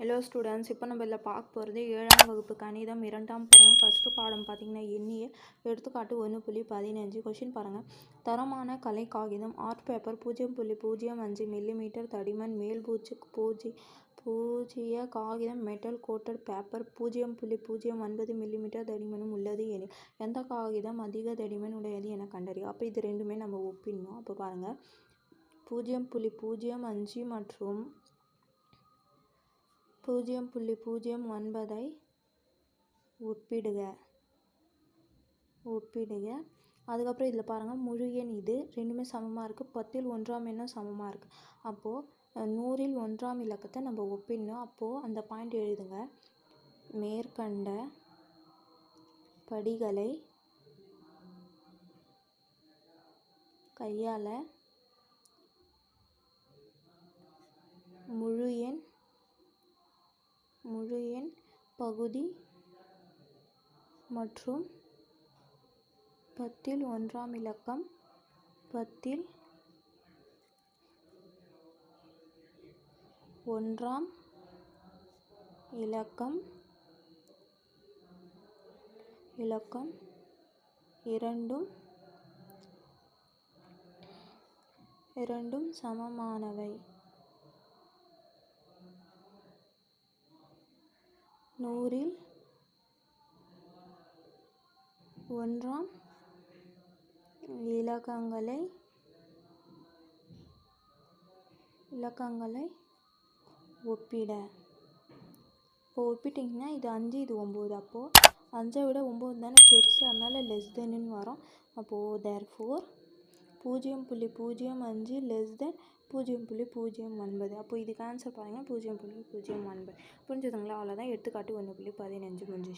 Hello students இப்போ நம்ம இதில் பார்க்க போகிறது ஏழாம் வகுப்பு கணிதம் இரண்டாம் பாடம் ஃபஸ்ட்டு பாடம் பார்த்தீங்கன்னா எண்ணிய எடுத்துக்காட்டு ஒன்று புள்ளி பதினஞ்சு. கொஷின் பாருங்கள் தரமான கலை காகிதம் ஆர்ட் பேப்பர் பூஜ்ஜியம் புள்ளி பூஜ்ஜியம் அஞ்சு மில்லிமீட்டர் தடிமன் மேல் பூச்சு பூஜ்ஜி பூஜ்ஜிய காகிதம் மெட்டல் கோட்டட் பேப்பர் பூஜ்ஜியம் புள்ளி பூஜ்ஜியம் ஒன்பது மில்லிமீட்டர் தடிமனும் உள்ளது எனில் எந்த காகிதம் அதிக தடிமன் உடையது என கண்டறியும் அப்போ இது ரெண்டுமே நம்ம ஒப்பிடணும். அப்போ பாருங்கள் பூஜ்ஜியம் புள்ளி பூஜ்ஜியம் அஞ்சு மற்றும் பூஜ்ஜியம் புள்ளி பூஜ்ஜியம் ஒன்பதை ஒப்பிடுக. ஒப்பிடுங்க அதுக்கப்புறம் இதில் பாருங்கள் முழு எண் இது ரெண்டுமே சமமாக இருக்குது பத்தில் ஒன்றாம் எண்ணும் சமமாக இருக்குது அப்போது நூறில் ஒன்றாம் இலக்கத்தை நம்ம ஒப்பிடணும். அப்போது அந்த பாயிண்ட் எழுதுங்க. மேற்கண்ட படிகளை கையால் முழு எண் முழு எண் பகுதி மற்றும் பத்தில் ஒன்றாம் இலக்கம். பத்தில் ஒன்றாம் இலக்கம். இலக்கம் இரண்டும் இரண்டும் சமமானவை. நூறில் ஒன்றாம் இலக்கங்களை இலக்கங்களை ஒப்பிட. இப்போ ஒப்பிட்டிங்கன்னா இது அஞ்சு இது ஒம்பது. அப்போது அஞ்சை விட ஒம்பது தானே பெருசு. அதனால் லெஸ் தென்னு வரும். அப்போது தேர் ஃபோர் பூஜ்ஜியம் புள்ளி பூஜ்ஜியம் அஞ்சு லெஸ் தென் பூஜ்ஜியம் புள்ளி பூஜ்ஜியம் ஒன்பது. அப்போ இதுக்கு ஆன்சர் பாருங்கள் பூஜ்ஜியம் புள்ளி பூஜ்ஜியம் ஒன்பது. புரிஞ்சுதுங்களா? அவ்வளோதான் எடுத்துக்காட்டு ஒன்று புள்ளி பதினஞ்சு முடிஞ்சிச்சு.